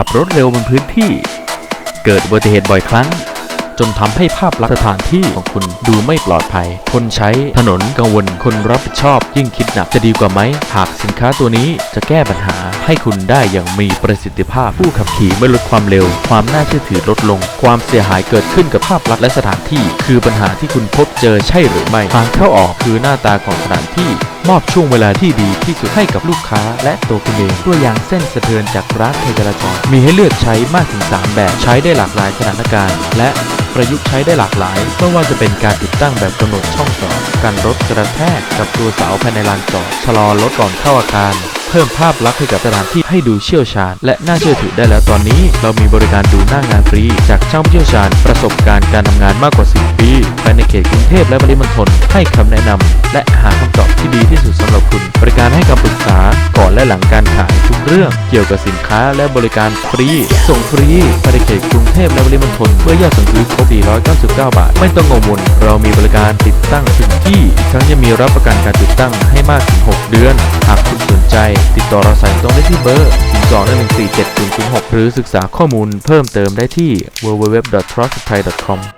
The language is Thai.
ขับรถเร็วบนพื้นที่ เกิดอุบัติเหตุบ่อยครั้ง จนทำให้ภาพลักษณ์สถานที่ของคุณดูไม่ปลอดภัย คนใช้ถนนกังวล คนรับผิดชอบ ยิ่งคิดหนักจะดีกว่าไหม หากสินค้าตัวนี้จะแก้ปัญหาให้คุณได้อย่างมีประสิทธิภาพ ผู้ขับขี่ไม่ลดความเร็ว ความน่าเชื่อถือลดลง ความเสียหายเกิดขึ้นกับภาพลักษณ์และสถานที่ คือปัญหาที่คุณพบเจอใช่หรือไม่ทางเข้าออกคือหน้าตาของสถานที่มอบช่วงเวลาที่ดีที่สุดให้กับลูกค้าและตัวคุณเองตัวอย่างเส้นสะเทือนจากร้านไฟจราจรมีให้เลือกใช้มากถึง 3 แบบใช้ได้หลากหลายสถานการณ์ และ ประยุกต์ใช้ได้หลากหลาย ไม่ว่าจะเป็นการติดตั้งแบบกำหนดช่องจอดกันรถกระแทกกับตัวเสาภายในลานจอดชะลอรถก่อนเข้าอาคารเพิ่มภาพลักษณ์ให้กับสถานที่ให้ดูเชี่ยวชาญ และน่าเชื่อถือได้แล้วตอนนี้ เรามีบริการดูหน้างานฟรี จากช่างเชี่ยวชาญ ประสบการณ์การทำงานมากกว่า 10 ปีภายในเขตกรุงเทพและปริมณฑลให้คำแนะนำและหาคำตอบที่ดีที่สุดสำหรับคุณ บริการให้คำปรึกษา ก่อนและหลังการขายทุกเรื่องเกี่ยวกับสินค้าและบริการฟรี ส่งฟรีภายในเขตกรุงเทพและปริมณฑลเมื่อยอดสั่งซื้อครบ 499 บาท ไม่ต้องกังวลเรามีบริการติดตั้งถึงที่ทั้งยังมีรับประกันการติดตั้งให้มากถึง 6 เดือน หากคุณสนใจ ติดต่อเราสายตรงได้ที่เบอร์02 114 7006 หรือศึกษาข้อมูลเพิ่มเติมได้ที่ www.trustthai.com